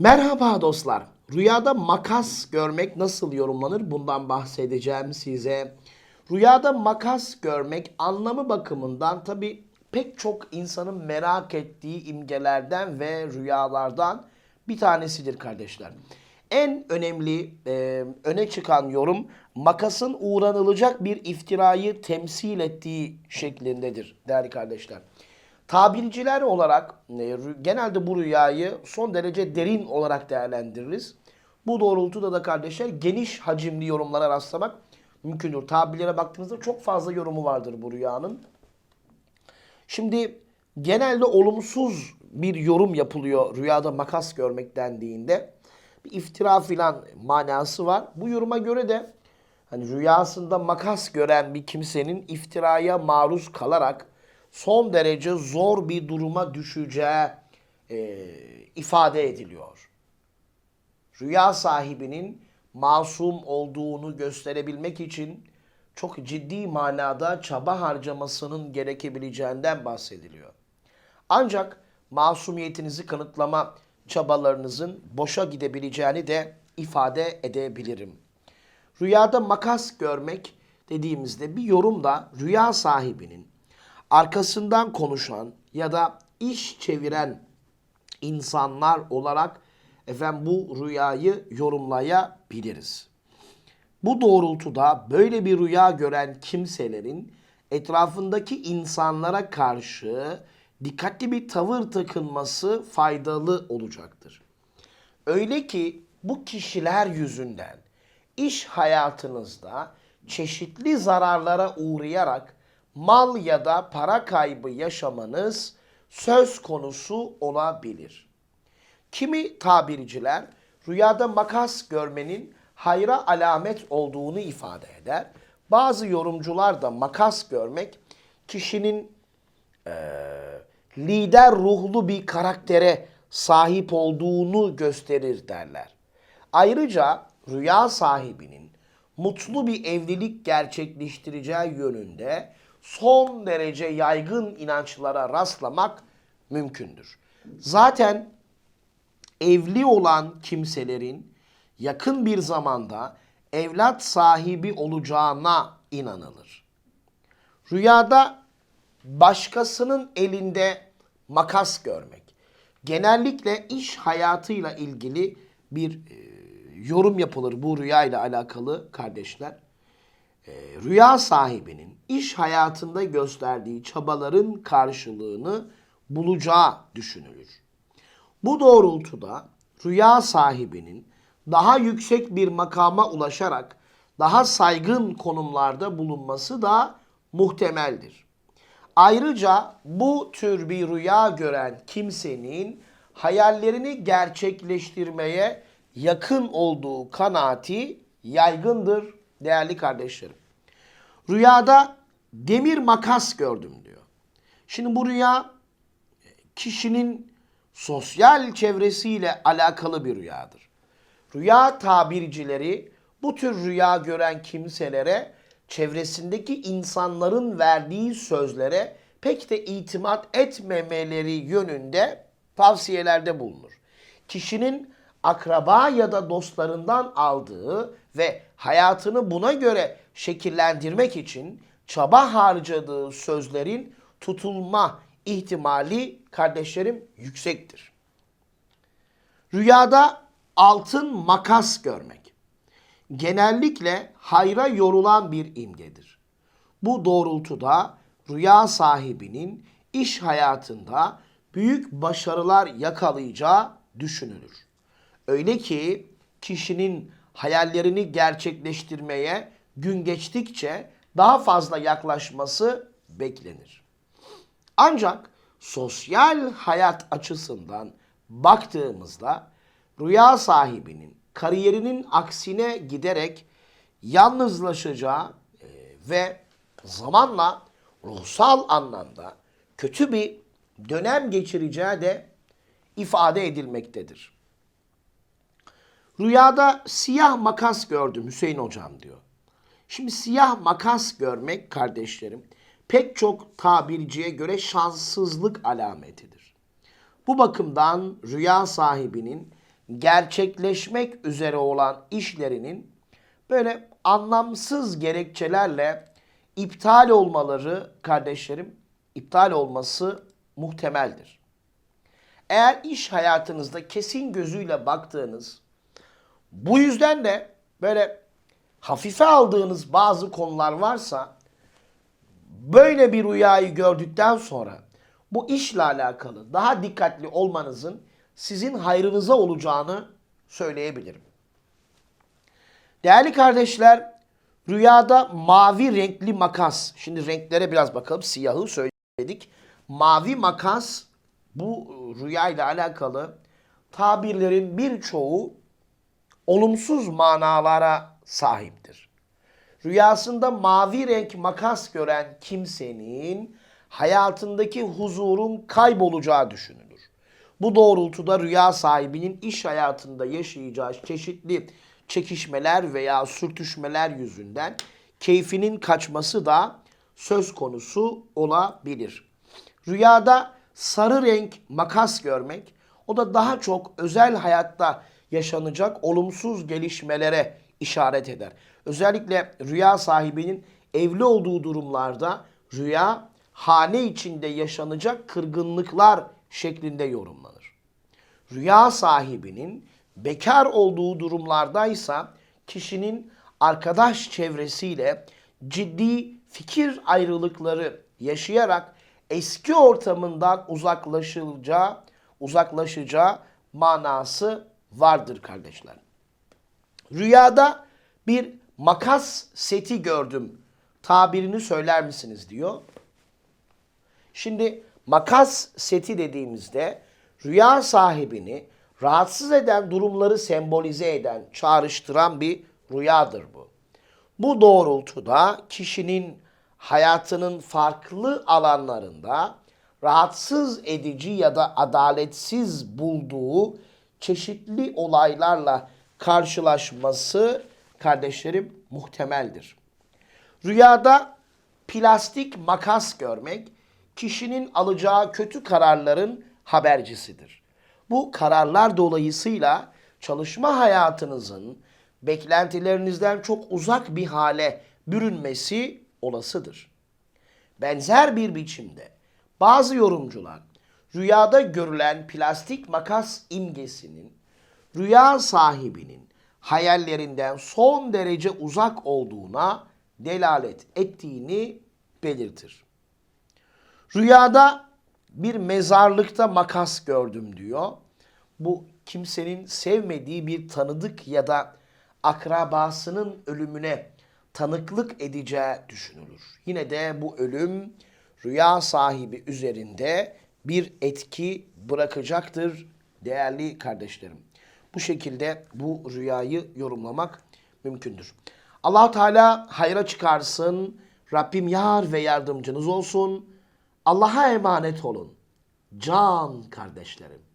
Merhaba dostlar. Rüyada makas görmek nasıl yorumlanır? Bundan bahsedeceğim size. Rüyada makas görmek anlamı bakımından tabi pek çok insanın merak ettiği imgelerden ve rüyalardan bir tanesidir kardeşler. En önemli e, öne çıkan yorum makasın uğranılacak bir iftirayı temsil ettiği şeklindedir değerli kardeşler. Tabirciler olarak e, genelde bu rüyayı son derece derin olarak değerlendiririz. Bu doğrultuda da kardeşler geniş hacimli yorumlara rastlamak mümkündür. Tabirlere baktığınızda çok fazla yorumu vardır bu rüyanın. Şimdi genelde olumsuz bir yorum yapılıyor rüyada makas görmek dendiğinde. Bir iftira filan manası var. Bu yoruma göre de hani rüyasında makas gören bir kimsenin iftiraya maruz kalarak son derece zor bir duruma düşeceği e, ifade ediliyor. Rüya sahibinin masum olduğunu gösterebilmek için çok ciddi manada çaba harcamasının gerekebileceğinden bahsediliyor. Ancak masumiyetinizi kanıtlama çabalarınızın boşa gidebileceğini de ifade edebilirim. Rüyada makas görmek dediğimizde bir yorumda rüya sahibinin arkasından konuşan ya da iş çeviren insanlar olarak efendim bu rüyayı yorumlayabiliriz. Bu doğrultuda böyle bir rüya gören kimselerin etrafındaki insanlara karşı dikkatli bir tavır takınması faydalı olacaktır. Öyle ki bu kişiler yüzünden iş hayatınızda çeşitli zararlara uğrayarak mal ya da para kaybı yaşamanız söz konusu olabilir. Kimi tabirciler rüyada makas görmenin hayra alamet olduğunu ifade eder. Bazı yorumcular da makas görmek kişinin eee, lider ruhlu bir karaktere sahip olduğunu gösterir derler. Ayrıca rüya sahibinin mutlu bir evlilik gerçekleştireceği yönünde son derece yaygın inançlara rastlamak mümkündür. Zaten evli olan kimselerin yakın bir zamanda evlat sahibi olacağına inanılır. Rüyada başkasının elinde makas görmek. Genellikle iş hayatıyla ilgili bir e, yorum yapılır bu rüya ile alakalı kardeşler. E, rüya sahibinin iş hayatında gösterdiği çabaların karşılığını bulacağı düşünülür. Bu doğrultuda rüya sahibinin daha yüksek bir makama ulaşarak daha saygın konumlarda bulunması da muhtemeldir. Ayrıca bu tür bir rüya gören kimsenin hayallerini gerçekleştirmeye yakın olduğu kanaati yaygındır değerli kardeşlerim. Rüyada demir makas gördüm diyor. Şimdi bu rüya kişinin sosyal çevresiyle alakalı bir rüyadır. Rüya tabircileri bu tür rüya gören kimselere çevresindeki insanların verdiği sözlere pek de itimat etmemeleri yönünde tavsiyelerde bulunur. Kişinin akraba ya da dostlarından aldığı ve hayatını buna göre şekillendirmek için çaba harcadığı sözlerin tutulma ihtimali kardeşlerim yüksektir. Rüyada altın makas görmek genellikle hayra yorulan bir imgedir. Bu doğrultuda rüya sahibinin iş hayatında büyük başarılar yakalayacağı düşünülür. Öyle ki kişinin hayallerini gerçekleştirmeye gün geçtikçe daha fazla yaklaşması beklenir. Ancak sosyal hayat açısından baktığımızda rüya sahibinin kariyerinin aksine giderek yalnızlaşacağı e, ve zamanla ruhsal anlamda kötü bir dönem geçireceği de ifade edilmektedir. Rüyada siyah makas gördüm Hüseyin hocam diyor. Şimdi siyah makas görmek kardeşlerim pek çok tabirciye göre şanssızlık alametidir. Bu bakımdan rüya sahibinin gerçekleşmek üzere olan işlerinin böyle anlamsız gerekçelerle iptal olmaları kardeşlerim, iptal olması muhtemeldir. Eğer iş hayatınızda kesin gözüyle baktığınız, bu yüzden de böyle hafife aldığınız bazı konular varsa böyle bir rüyayı gördükten sonra bu işle alakalı daha dikkatli olmanızın sizin hayrınıza olacağını söyleyebilirim. Değerli kardeşler, rüyada mavi renkli makas. Şimdi renklere biraz bakalım. Siyahı söyledik. Mavi makas bu rüyayla alakalı tabirlerin birçoğu olumsuz manalara sahiptir. Rüyasında mavi renk makas gören kimsenin hayatındaki huzurun kaybolacağı düşünülür. Bu doğrultuda rüya sahibinin iş hayatında yaşayacağı çeşitli çekişmeler veya sürtüşmeler yüzünden keyfinin kaçması da söz konusu olabilir. Rüyada sarı renk makas görmek o da daha çok özel hayatta yaşanacak olumsuz gelişmelere işaret eder. Özellikle rüya sahibinin evli olduğu durumlarda rüya hane içinde yaşanacak kırgınlıklar şeklinde yorumlanır. Rüya sahibinin bekar olduğu durumlardaysa kişinin arkadaş çevresiyle ciddi fikir ayrılıkları yaşayarak eski ortamından uzaklaşılacağı, uzaklaşacağı manası vardır kardeşler. Rüyada bir makas seti gördüm. Tabirini söyler misiniz diyor. Şimdi makas seti dediğimizde rüya sahibini rahatsız eden durumları sembolize eden, çağrıştıran bir rüyadır bu. Bu doğrultuda kişinin hayatının farklı alanlarında rahatsız edici ya da adaletsiz bulduğu çeşitli olaylarla karşılaşması kardeşlerim muhtemeldir. Rüyada plastik makas görmek kişinin alacağı kötü kararların habercisidir. Bu kararlar dolayısıyla çalışma hayatınızın beklentilerinizden çok uzak bir hale bürünmesi olasıdır. Benzer bir biçimde bazı yorumcular rüyada görülen plastik makas imgesinin rüya sahibinin hayallerinden son derece uzak olduğuna delalet ettiğini belirtir. Rüyada bir mezarlıkta makas gördüm diyor. Bu kimsenin sevmediği bir tanıdık ya da akrabasının ölümüne tanıklık edeceği düşünülür. Yine de bu ölüm rüya sahibi üzerinde bir etki bırakacaktır değerli kardeşlerim. Bu şekilde bu rüyayı yorumlamak mümkündür. allah Teala hayra çıkarsın. Rabbim yar ve yardımcınız olsun. Allah'a emanet olun. Can kardeşlerim.